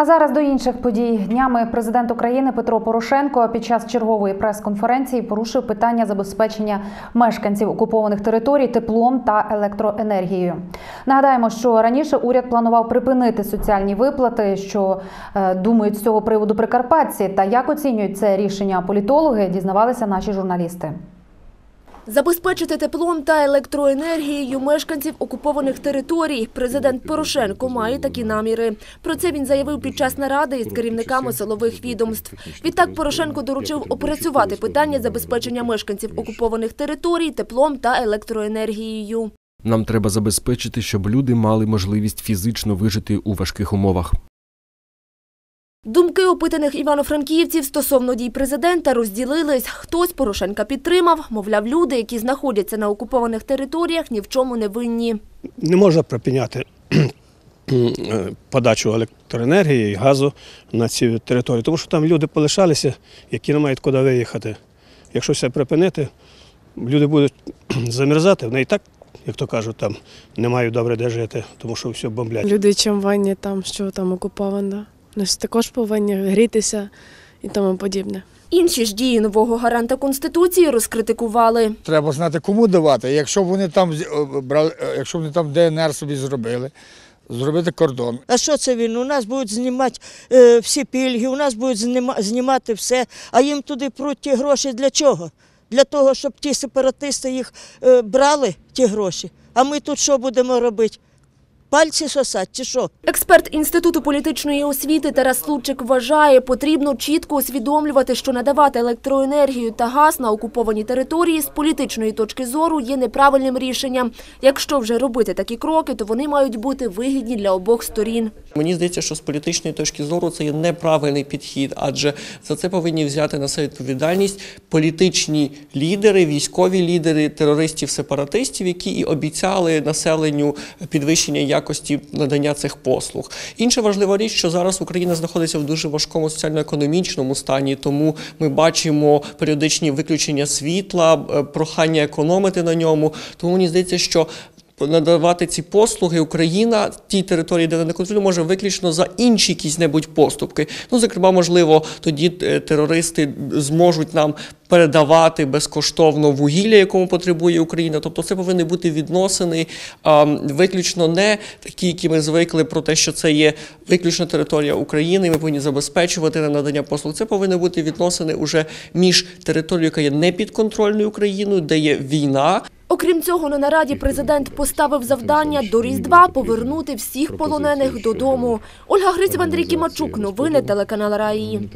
А зараз до інших подій. Днями президент України Петро Порошенко під час чергової прес-конференції порушив питання забезпечення мешканців окупованих територій теплом та електроенергією. Нагадаємо, що раніше уряд планував припинити соціальні виплати, що е, думають з цього приводу прикарпатці. Та як оцінюють це рішення політологи, дізнавалися наші журналісти. Забезпечити теплом та електроенергією мешканців окупованих територій. Президент Порошенко має такі наміри. Про це він заявив під час наради із керівниками силових відомств. Відтак Порошенко доручив опрацювати питання забезпечення мешканців окупованих територій теплом та електроенергією. Нам треба забезпечити, щоб люди мали можливість фізично вижити у важких умовах. Думки опитаних івано-франківців стосовно дій президента розділились. Хтось Порошенка підтримав, мовляв, люди, які знаходяться на окупованих територіях, ні в чому не винні. не можна припиняти подачу електроенергії і газу на ці території, тому що там люди полишалися, які не мають куди виїхати. Якщо все припинити, люди будуть замерзати, вони і так, як то кажуть, там не мають добре де жити, тому що все бомблять. Люди чим винні там, що там окуповано. Також повинні грітися і тому подібне. Інші ж дії нового гаранта Конституції розкритикували. Треба знати, кому давати. Якщо вони там е, брали, е, якщо вони там ДНР собі зробили, зробити кордон. А що це він? У нас будуть знімати е, всі пільги, у нас будуть зніма- знімати все, а їм туди пруть ті гроші для чого? Для того, щоб ті сепаратисти їх е, брали, ті гроші. А ми тут що будемо робити? Пальці сосать чи що? Експерт Інституту політичної освіти Тарас Лучик вважає, потрібно чітко усвідомлювати, що надавати електроенергію та газ на окуповані території з політичної точки зору є неправильним рішенням. Якщо вже робити такі кроки, то вони мають бути вигідні для обох сторін. Мені здається, що з політичної точки зору це є неправильний підхід, адже за це повинні взяти на себе відповідальність політичні лідери, військові лідери терористів-сепаратистів, які і обіцяли населенню підвищення якості надання цих послуг. Інша важлива річ, що зараз Україна знаходиться в дуже важкому соціально-економічному стані, тому ми бачимо періодичні виключення світла, е, прохання економити на ньому. Тому мені здається, що надавати ці послуги Україна тій території, де не контролює, може виключно за інші якісь небудь поступки. Ну, зокрема, можливо, тоді е, терористи зможуть нам передавати безкоштовно вугілля, якому потребує Україна. Тобто, це повинні бути відносини а, виключно не такі, які ми звикли про те, що це є виключно територія України. і Ми повинні забезпечувати на надання послуг. Це повинні бути відносини уже між територією, яка є непідконтрольною Україною, де є війна. Окрім цього, на нараді президент поставив завдання до Різдва повернути всіх полонених додому. Ольга Гриців, Андрій Кімачук. Новини телеканал Раї.